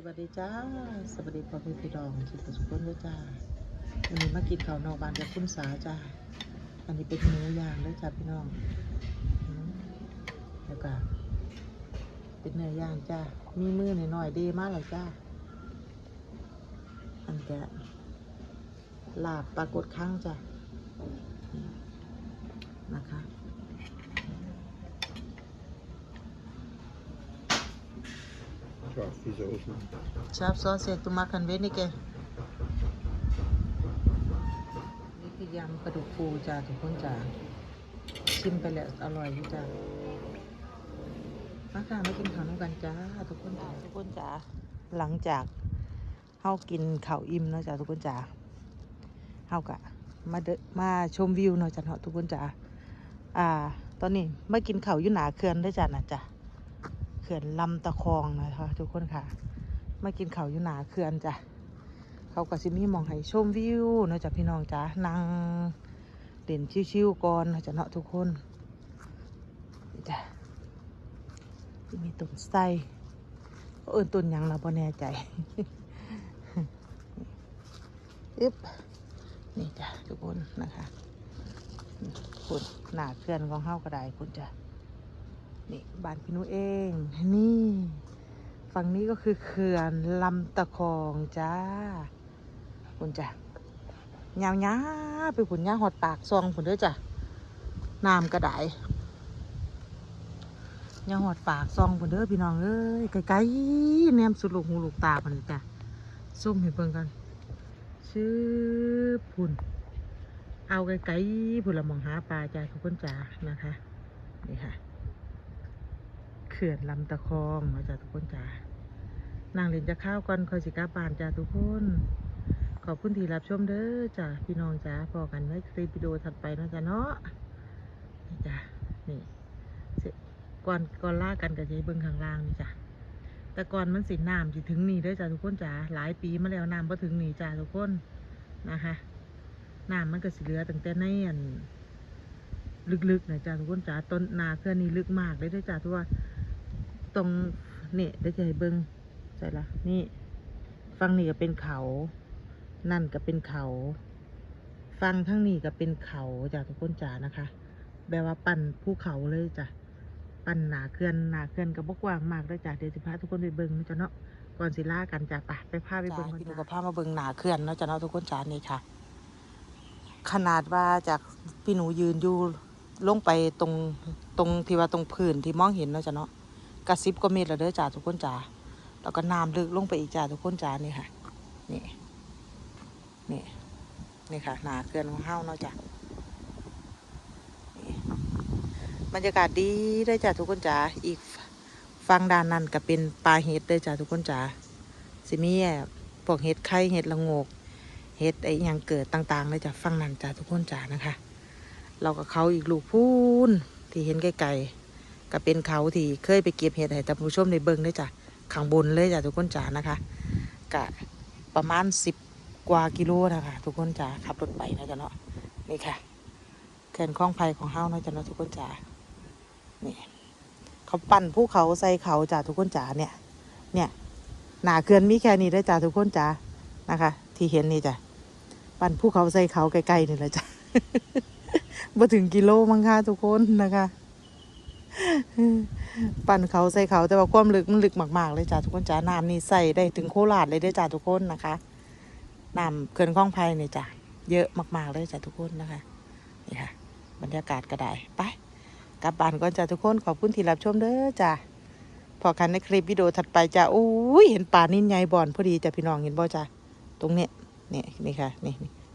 สวัสดีจ้า สวัสดีพ่อพี่พี่น้องทุกทุกคนด้วยจ้าวันนี้มากินข้าวนอกบ้านกับคุณสาจ้า อันนี้เป็นหมูย่างเลยจ้าพี่น้องแล้วก็เป็นเนื้อย่างจ้า มีมือหน่อยๆดีมากเลยจ้า อันแกลาบปลากดข้างจ้านี่นะคะ Ja, vieze oven. ชอบซอสเสร็จตุมากันเวนี่แกนี่คือยำปลาดุกฟูจ้าทุกคนจ้าชิมไปแล้วอร่อยอยู่จ้ามาค่ะมากินข้าวน้ำกันจ้าทุกคนจ้าทุกคนจ้าหลังจากเฮากินข้าวอิ่มเนาะจ้าทุกคนจ้าเฮากะมาเดมาชมวิวเนาะจ้าเนาะทุกคนจ้าอ่า ตอนนี้มากินข้าวอยู่หนาเขื่อนด้วยจ้านะจ้า ขื่อนลำตะคองนะคะ ทุกคนค่ะ มากินข้าวอยู่หนาเขื่อนจ้ะเขาก็สิมีมองให้ชมวิวนะจ้ะพี่น้องจ้ะนั่งเด่นชิวๆก่อนนะจ้ะเนาะทุกคนจ้ะมีต้นไทรเอิ้นต้นยังเราพอแน่ใจอึ๊บนี่จ้ะทุกคนนะคะคุณหนาเขื่อนของเฮาก็ได้คุณจ้ะ นี่บ้านพี่นุเอง นี่ ฝั่งนี้ก็คือเขื่อนลำตะคองจ้าคุณจ้ะยาวๆาไปผุนย่าหอดปากซองผุนด้อจ้ะน้ำกระไดย่าหอดปากซองผุนเด้อพี่น้องเอ้ยไกลๆแนมสุดลูกหูลูกตาผุนจ้ะซุ่มให้เบิ่งกันชื่อผุนเอาไกลๆผุนละมองหาปลาจ้ะทุกคนจ้านะคะนี่ค่ะ ขื่อนลำตะคองมาจากทุกคนจ้านางเล่นจะข้าวก่อนคอยสิกลับานจ้าทุกคน ขอบคุณที่รับชมเด้อจ้าพี่น้องจ้าพอกันในคลิปวิดีโอถัดไปนะจ้าเนาะนี่จ้านี่เสร็จก่อนก่อนล่ากันกับยายเบิ้งข้างล่างนี่จ้าแต่ก่อนมันสิน้ำสิถึงนี่ด้อจ้าทุกคนจ้าหลายปีมาแล้วน้ำพอถึงนี่จ้าทุกคนนะคะน้ำมันก็สิเหลือตั้งแต่ในอันลึกๆนะจ้าทุกคนจ้าต้นนาเคลื่อนนี่ลึกมากเลยด้อจ้าทุกว่า ตรงนี่เดี๋ยวจะให้เบิ้งใช่ละนี่ฟังนี่ก็เป็นเขา นั่นก็เป็นเขา ฟังทั้งนี้ก็เป็นเขาจากทุกคนจ๋านะคะ แบบว่าปั่นภูเขาเลยจ้ะ ปั่นหนาเขื่อนหนาเขื่อนก็บกว้างมากเลยจ้ะเดี๋ยวสิพาทุกคนไปเบิ้งนะจ๊ะเนาะ ก่อนสิล่ากันจ้ะไปไปพาไปเบิ้งกันพี่หนูกับพามาเบิ้งหนาเขื่อนเนาะจ้ะเนาะทุกคนจ๋านี่ค่ะ ขนาดว่าจากพี่หนูยืนอยู่ลงไปตรงตรงที่ว่าตรงพื้นที่มองเห็นเนาะจ้ะเนาะ กระซิบก็เมตรแล้วเด้อจ้าทุกคนจ้าแล้วก็น้ำลึกลงไปอีกจ้าทุกคนจ้านี่ค่ะ นี่ นี่ นี่ค่ะ หนาเกลือนของเฮ้าเนาะจ้ะนี่บรรยากาศดีได้อจ้าทุกคนจ้าอีกฟังด้านนั้นก็เป็นปลาเห็ดเด้อจ้าทุกคนจ้าสิมีแอบพวกเห็ดไข่เห็ดละงกเห็ดไอ้ยังเกิดต่างๆเลยจ้ะฟังนั่นจ้าทุกคนจ้านะคะ เรากับเขาอีกลูกพูนที่เห็นไกลๆ ก็เป็นเขาที่เคยไปเก็บเห็ดให้ท่านผู้ชมได้เบิ่งด้วยจ้ะข้างบนเลยจ้ะทุกคนจ๋านะคะกะประมาณสิบกว่ากิโลนะคะทุกคนจ๋าขับรถไปนะจ๊ะเนาะนี่ค่ะเขื่อนคลองไผ่ของเฮานะจ๊ะเนาะทุกคนจ๋านี่เขาปั่นภูเขาใส่เขาจ้ะทุกคนจ๋าเนี่ย เนี่ยหนาเขื่อนมีแค่นี้ได้จ้ะทุกคนจ๋านะคะ ที่เห็นนี่จ้ะปั่นภูเขาใส่เขาใกล้ๆนี่แหละจ้ะมาถึงกิโลมั้งค่ะทุกคนนะคะ ปั่นเขาใส่เขาแต่ว่าความลึกมันลึกมากๆเลยจ้าทุกคนจ้าน้ำนี่ใส่ได้ถึงโคราชเลยเด้จ้าทุกคนนะคะน้ำเขื่อนคลองไผ่นี่จ้ะเยอะมากๆเลยจ้าทุกคนนะคะนี่ค่ะ บรรยากาศก็ได้ไปกลับบ้านก่อนจ้าทุกคนขอบคุณที่รับชมเด้อจ้าพอกันในคลิปวิดีโอถัดไปจ้าโอ้ยเห็นป่านิ่นใหญ่บ่อนพอดีจ้าพี่น้องเห็นบ่จ้าตรงเนี้ยนี่นี่ค่ะนี่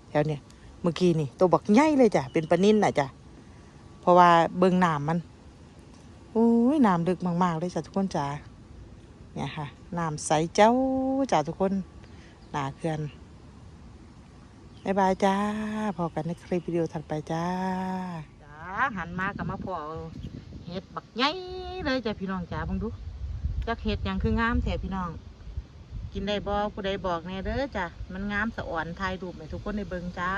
แถวเนี้ยเมื่อกี้นี่ตัวบักใหญ่เลยจ้ะเป็นปลานิ่นน่ะจ้ะเพราะว่าเบิ่งน้ำมัน โอ้ยน้ำดึกมากๆเลยจ้ะทุกคนจ้าเนี่ยค่ะน้ำใสเจ้าจ้าทุกคนหนาเขื่อนบายบายจ้า พอกันในคลิปวิดีโอถัดไปจ้าจ้าหันมากับมาพอเห็ดบักใหญ่เลยจ้ะพี่น้องจ้าบังดูจักเห็ดหยังคืองามแท้พี่น้อง กินได้บ่ผู้ใดบอกแน่เด้อจ้ะมันงามสะอ่อนถ่ายรูปให้ทุกคนได้เบิ่งจ้า